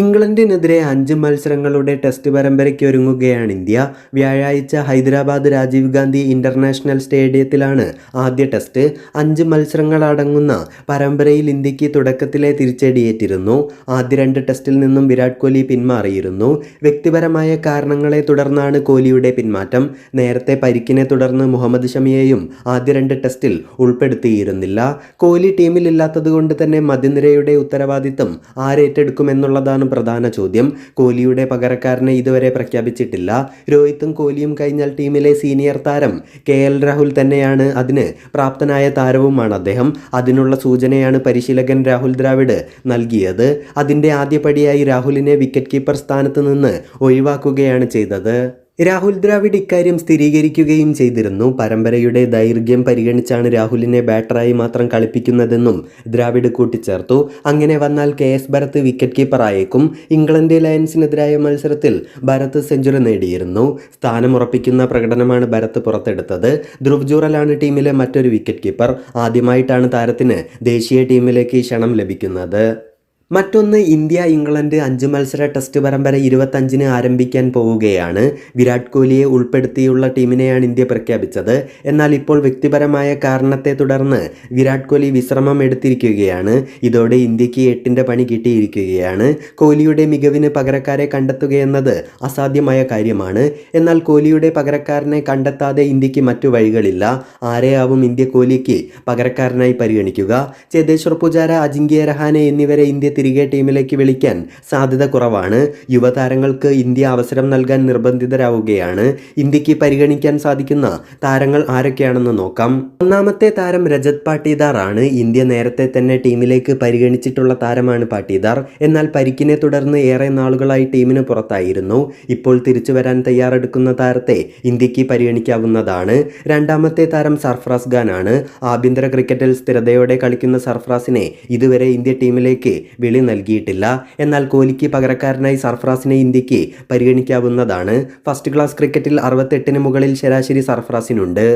ഇംഗ്ലണ്ടിനെതിരെ അഞ്ച് മത്സരങ്ങളുടെ ടെസ്റ്റ് പരമ്പരയ്ക്ക് ഒരുങ്ങുകയാണ് ഇന്ത്യ. വ്യാഴാഴ്ച ഹൈദരാബാദ് രാജീവ് ഗാന്ധി ഇന്റർനാഷണൽ സ്റ്റേഡിയത്തിലാണ് ആദ്യ ടെസ്റ്റ്. അഞ്ച് മത്സരങ്ങളടങ്ങുന്ന പരമ്പരയിൽ ഇന്ത്യയ്ക്ക് തുടക്കത്തിലെ തിരിച്ചടിയേറ്റിരുന്നു. ആദ്യ രണ്ട് ടെസ്റ്റിൽ നിന്നും വിരാട് കോഹ്ലി പിന്മാറിയിരുന്നു. വ്യക്തിപരമായ കാരണങ്ങളെ തുടർന്നാണ് കോഹ്ലിയുടെ പിന്മാറ്റം. നേരത്തെ പരിക്കിനെ തുടർന്ന് മുഹമ്മദ് ഷമിയെയും ആദ്യ രണ്ട് ടെസ്റ്റിൽ ഉൾപ്പെടുത്തിയിരുന്നില്ല. കോഹ്ലി ടീമിലില്ലാത്തതുകൊണ്ട് തന്നെ മധ്യനിരയുടെ ഉത്തരവാദിത്തം ആരേറ്റെടുക്കുമെന്നുള്ളതാണ് പ്രധാന ചോദ്യം. കോഹ്ലിയുടെ പകരക്കാരനെ ഇതുവരെ പ്രഖ്യാപിച്ചിട്ടില്ല. രോഹിത്തും കോഹ്ലിയും കഴിഞ്ഞാൽ ടീമിലെ സീനിയർ താരം കെ എൽ രാഹുൽ തന്നെയാണ് അതിന് പ്രാപ്തനായ താരവുമാണ് അദ്ദേഹം. അതിനുള്ള സൂചനയാണ് പരിശീലകൻ രാഹുൽ ദ്രാവിഡ് നൽകിയത്. അതിന്റെ ആദ്യപടിയായി രാഹുലിനെ വിക്കറ്റ് കീപ്പർ സ്ഥാനത്ത് നിന്ന് ഒഴിവാക്കുകയാണ് ചെയ്തത്. രാഹുൽ ദ്രാവിഡ് ഇക്കാര്യം സ്ഥിരീകരിക്കുകയും ചെയ്തിരുന്നു. പരമ്പരയുടെ ദൈർഘ്യം പരിഗണിച്ചാണ് രാഹുലിനെ ബാറ്ററായി മാത്രം കളിപ്പിക്കുന്നതെന്നും ദ്രാവിഡ് കൂട്ടിച്ചേർത്തു. അങ്ങനെ വന്നാൽ കെ എസ് ഭരത് വിക്കറ്റ് കീപ്പറായേക്കും. ഇംഗ്ലണ്ട് ലയൻസിനെതിരായ മത്സരത്തിൽ ഭരത് സെഞ്ചുറി നേടിയിരുന്നു. സ്ഥാനമുറപ്പിക്കുന്ന പ്രകടനമാണ് ഭരത് പുറത്തെടുത്തത്. ധ്രുവ് ജൂറലാണ് ടീമിലെ മറ്റൊരു വിക്കറ്റ് കീപ്പർ. ആദ്യമായിട്ടാണ് താരത്തിന് ദേശീയ ടീമിലേക്ക് ക്ഷണം ലഭിക്കുന്നത്. മറ്റൊന്ന് ഇന്ത്യ ഇംഗ്ലണ്ട് അഞ്ച് മത്സര ടെസ്റ്റ് പരമ്പര ഇരുപത്തഞ്ചിന് ആരംഭിക്കാൻ പോവുകയാണ്. വിരാട് കോഹ്ലിയെ ഉൾപ്പെടുത്തിയുള്ള ടീമിനെയാണ് ഇന്ത്യ പ്രഖ്യാപിച്ചത്. എന്നാൽ ഇപ്പോൾ വ്യക്തിപരമായ കാരണത്തെ തുടർന്ന് വിരാട് കോഹ്ലി വിശ്രമം എടുത്തിരിക്കുകയാണ്. ഇതോടെ ഇന്ത്യയ്ക്ക് എട്ടിന്റെ പണി കിട്ടിയിരിക്കുകയാണ്. കോഹ്ലിയുടെ മികവിന് പകരക്കാരെ കണ്ടെത്തുകയെന്നത് അസാധ്യമായ കാര്യമാണ്. എന്നാൽ കോഹ്ലിയുടെ പകരക്കാരനെ കണ്ടെത്താതെ ഇന്ത്യയ്ക്ക് മറ്റു വഴികളില്ല. ആരെയാവും ഇന്ത്യ കോഹ്ലിക്ക് പകരക്കാരനായി പരിഗണിക്കുക? ചേതേശ്വർ പൂജാര അജിങ്ക്യ രഹാനെ എന്നിവരെ ഇന്ത്യ തിരികെ ടീമിലേക്ക് വിളിക്കാൻ സാധ്യത കുറവാണ്. യുവതാരങ്ങൾക്ക് ഇന്ത്യ അവസരം നൽകാൻ നിർബന്ധിതരാവുകയാണ്. ഇന്ത്യയ്ക്ക് പരിഗണിക്കാൻ സാധിക്കുന്ന താരങ്ങൾ ആരൊക്കെയാണെന്ന് നോക്കാം. ഒന്നാമത്തെ താരം രജത് പാട്ടീദാർ ആണ്. ഇന്ത്യ നേരത്തെ തന്നെ ടീമിലേക്ക് പരിഗണിച്ചിട്ടുള്ള താരമാണ് പാട്ടീദാർ. എന്നാൽ പരിക്കിനെ തുടർന്ന് ഏറെ നാളുകളായി ടീമിന് പുറത്തായിരുന്നു. ഇപ്പോൾ തിരിച്ചു വരാൻ തയ്യാറെടുക്കുന്ന താരത്തെ ഇന്ത്യയ്ക്ക് പരിഗണിക്കാവുന്നതാണ്. രണ്ടാമത്തെ താരം സർഫ്രാസ് ഖാൻ ആണ്. ആഭ്യന്തര ക്രിക്കറ്റിൽ സ്ഥിരതയോടെ കളിക്കുന്ന സർഫ്രാസിനെ ഇതുവരെ ഇന്ത്യ ടീമിലേക്ക് വിളി നൽകിയിട്ടില്ല. എന്നാൽ കോഹ്ലിക്ക് പകരക്കാരനായി സർഫറാസിനെ ഇന്ത്യയ്ക്ക് പരിഗണിക്കാവുന്നതാണ്. ഫസ്റ്റ് ക്ലാസ് ക്രിക്കറ്റിൽ അറുപത്തെട്ടിന് മുകളിൽ ശരാശരി സർഫ്രാസിനുണ്ട്